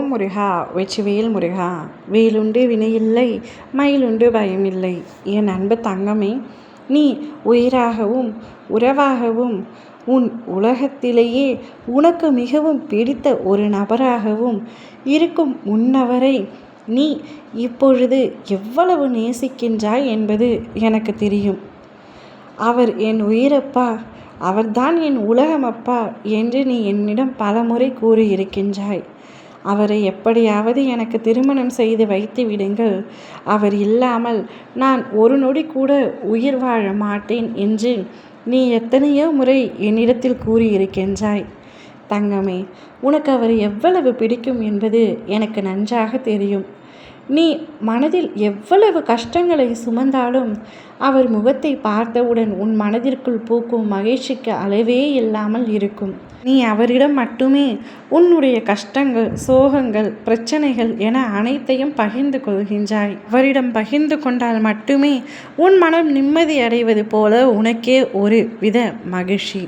ஓம் முருகா வெற்றிவேல் முருகா வேலுண்டு வினையில்லை மயிலுண்டு பயமில்லை. என் அன்பு தங்கமே நீ உயிராகவும் உறவாகவும் உன் உலகத்திலேயே உனக்கு மிகவும் பிடித்த ஒரு நபராகவும் இருக்கும் முன்னவரை நீ இப்பொழுது எவ்வளவு நேசிக்கின்றாய் என்பது எனக்கு தெரியும். அவர் என் உயிரப்பா அவர்தான் என் உலகமப்பா என்று நீ என்னிடம் பலமுறை கூறியிருக்கின்றாய். அவரை எப்படியாவது எனக்கு திருமணம் செய்து வைத்து விடுங்கள். அவர் இல்லாமல் நான் ஒரு நொடி கூட உயிர் வாழ மாட்டேன் என்று நீ எத்தனையோ முறை என்னிடத்தில் கூறியிருக்கின்றாய். தங்கமே உனக்கு அவர் எவ்வளவு பிடிக்கும் என்பது எனக்கு நன்றாக தெரியும். நீ மனதில் எவ்வளவு கஷ்டங்களை சுமந்தாலும் அவர் முகத்தை பார்த்தவுடன் உன் மனதிற்குள் பூக்கும் மகிழ்ச்சிக்கு அளவே இல்லாமல் இருக்கும். நீ அவரிடம் மட்டுமே உன்னுடைய கஷ்டங்கள் சோகங்கள் பிரச்சனைகள் என அனைத்தையும் பகிர்ந்து கொள்கின்றாய். அவரிடம் பகிர்ந்து கொண்டால் மட்டுமே உன் மனம் நிம்மதி அடைவது போல உனக்கே ஒரு வித மகிழ்ச்சி.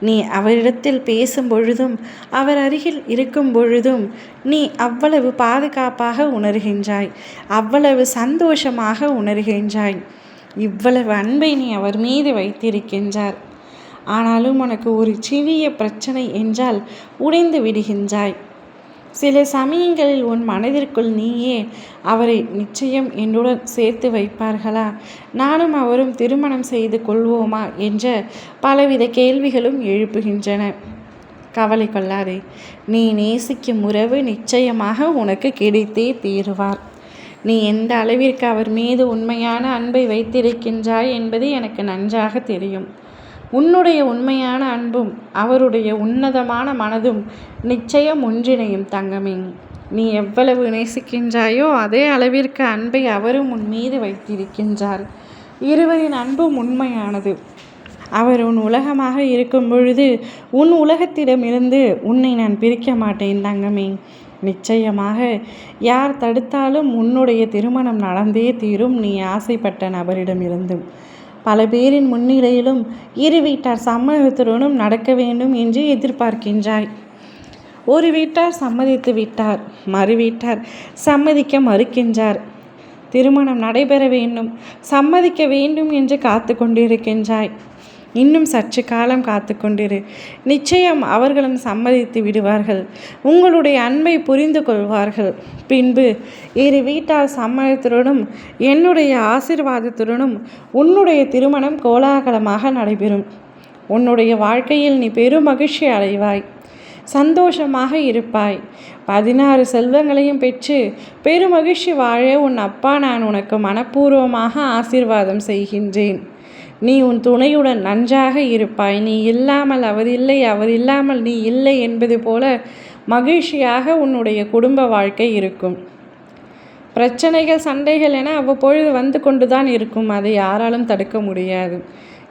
நீ அவரிடத்தில் பேசும் பொழுதும் அவர் அருகில் இருக்கும் பொழுதும் நீ அவ்வளவு பாதுகாப்பாக உணர்கின்றாய் அவ்வளவு சந்தோஷமாக உணர்கின்றாய். இவ்வளவு அன்பை நீ அவர் மீது வைத்திருக்கின்றார். ஆனாலும் உனக்கு ஒரு சிறிய பிரச்சனை என்றால் உடைந்து விடுகின்றாய். சில சமயங்களில் உன் மனதிற்குள் நீயே அவரை நிச்சயம் என்னுடன் சேர்த்து வைப்பார்களா? நானும் அவரும் திருமணம் செய்து கொள்வோமா? என்ற பலவித கேள்விகளும் எழுப்புகின்றன. கவலை கொள்ளாதே. நீ நேசிக்கும் உறவு நிச்சயமாக உனக்கு கிடைத்தே தீருவார். நீ எந்த அளவிற்கு அவர் மீது உண்மையான அன்பை வைத்திருக்கின்றாய் என்பது எனக்கு நன்றாக தெரியும். உன்னுடைய உண்மையான அன்பும் அவருடைய உன்னதமான மனதும் நிச்சயம் ஒன்றிணையும் தங்கமே. நீ எவ்வளவு நேசிக்கின்றாயோ அதே அளவிற்கு அன்பை அவரும் உன் மீது வைத்திருக்கின்றார். இருவரின் அன்பும் உண்மையானது. அவர் உன் உலகமாக இருக்கும் பொழுது உன் உலகத்திடமிருந்து உன்னை நான் பிரிக்க மாட்டேன் தங்கமே. நிச்சயமாக யார் தடுத்தாலும் உன்னுடைய திருமணம் நடந்தே தீரும் நீ ஆசைப்பட்ட நபரிடமிருந்தும். பல பேரின் முன்னிலையிலும் இரு வீட்டார் சம்மதத்துடனும் நடக்க வேண்டும் என்று எதிர்பார்க்கின்றாய். ஒரு வீட்டார் சம்மதித்து விட்டார் மறு வீட்டார் சம்மதிக்க மறுக்கின்றார். திருமணம் நடைபெற வேண்டும் சம்மதிக்க வேண்டும் என்று காத்து கொண்டிருக்கின்றாய். இன்னும் சற்று காலம் காத்து கொண்டிரு நிச்சயம் அவர்களும் சம்மதித்து விடுவார்கள். உங்களுடைய அன்பை புரிந்து கொள்வார்கள். பின்பு இரு வீட்டார் சம்மதத்துடனும் என்னுடைய ஆசிர்வாதத்துடனும் உன்னுடைய திருமணம் கோலாகலமாக நடைபெறும். உன்னுடைய வாழ்க்கையில் நீ பெரும் மகிழ்ச்சி அடைவாய். சந்தோஷமாக இருப்பாய். பதினாறு செல்வங்களையும் பெற்று பெருமகிழ்ச்சி வாழ உன் அப்பா நான் உனக்கு மனப்பூர்வமாக ஆசிர்வாதம் செய்கின்றேன். நீ உன் துணையுடன் நன்றாக இருப்பாய். நீ இல்லாமல் அவர் இல்லை அவர் இல்லாமல் நீ இல்லை என்பது போல மகிழ்ச்சியாக உன்னுடைய குடும்ப வாழ்க்கை இருக்கும். பிரச்சனைகள் சண்டைகள் என அவ்வப்பொழுது வந்து கொண்டு தான் இருக்கும். அதை யாராலும் தடுக்க முடியாது.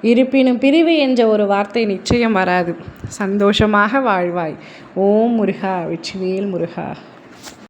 இருப்பினும் பிரிவு என்ற ஒரு வார்த்தை நிச்சயம் வராது. சந்தோஷமாக வாழ்வாய். ஓம் முருகா வெற்றிவேல் முருகா.